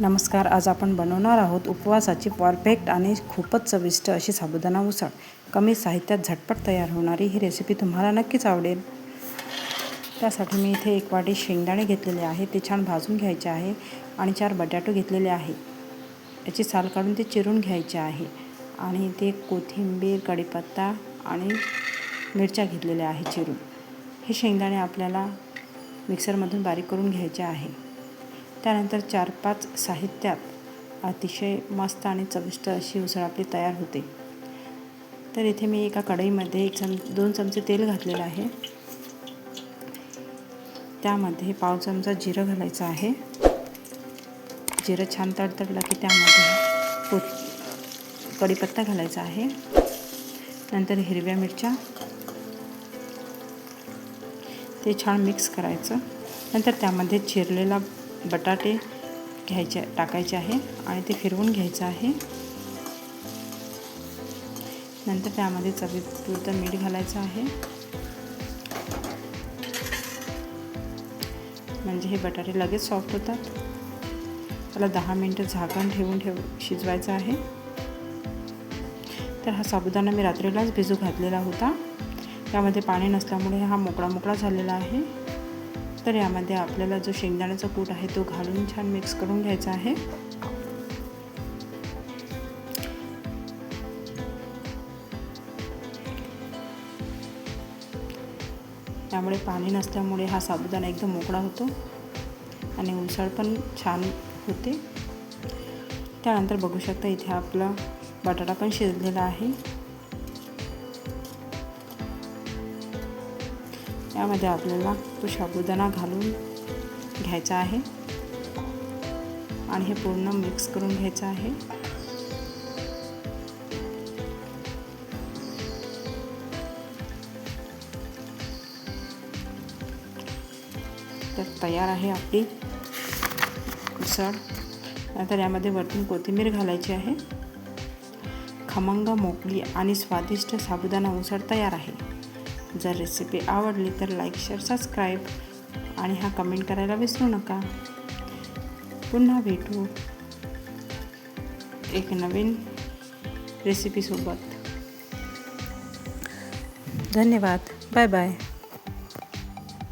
नमस्कार आज आपण बनवणार आहोत उपवासाची परफेक्ट आणि खूपच चविष्ट अशी साबुदाणा उसळ. कमी साहित्यात झटपट तयार होणारी ही रेसिपी तुम्हाला नक्कीच आवडेल. त्यासाठी मी इथे एक वाटी शेंगदाणे घेतलेले आहे ते छान भाजून घ्यायचे आहे आणि चार बटाटो घेतलेले आहे. याची साल काढून ते चिरून घ्यायचे आहे आणि ते कोथिंबीर कढीपत्ता आणि मिरच्या घेतलेल्या आहे चिरून. हे शेंगदाणे आपल्याला मिक्सरमधून बारीक करून घ्यायचे आहे. त्यानंतर चार पाच साहित्यात अतिशय मस्त आणि चविष्ट अशी उसळ आपली तयार होते. तर इथे मी एका कढईमध्ये एक चम दोन चमचे तेल घातलेलं आहे. त्यामध्ये पाव चमचा जिरं घालायचं आहे. जिरं छान तडतडलं की त्यामध्ये कोथ कढीपत्ता घालायचा आहे. नंतर हिरव्या मिरच्या. ते छान मिक्स करायचं. नंतर त्यामध्ये चिरलेला बटाटे घ्यायचे टाकायचे आहे आणि ते फिरवून घ्यायचं आहे. नंतर त्यामध्ये चवीपुरतं मीठ घालायचं आहे. म्हणजे हे बटाटे लगेच सॉफ्ट होतात. त्याला दहा मिनटं झाकण ठेवून ठेव शिजवायचं आहे. तर हा साबुदाणा मी रात्रीलाच भिजू घातलेला होता. त्यामध्ये पाणी नसल्यामुळे हा मोकळा मोकळा झालेला आहे. तर यामध्ये आपल्याला जो शेंगदाण्याचा कूट आहे तो घालून छान मिक्स करून घ्यायचा आहे. त्यामुळे पाणी नसल्यामुळे हा साबुदाणा एकदम मोकळा होतो आणि उसळ पण छान होते. त्यानंतर बघू शकता इथे आपला बटाटा पण शिजलेला आहे. यामध्ये आपल्याला तो साबुदाणा घालून घ्यायचा आहे. आणि हे पूर्ण मिक्स करून घ्यायचं आहे. तर तयार आहे आपली उसळ. नंतर यामध्ये वरतून कोथिंबीर घालायची आहे. खमंग मोकळी आणि स्वादिष्ट साबुदाणा उसळ तयार आहे. जर रेसिपी आवडली तर लाईक शेअर सबस्क्राईब आणि हा कमेंट करायला विसरू नका. पुन्हा भेटू एक नवीन रेसिपीसोबत धन्यवाद. Bye bye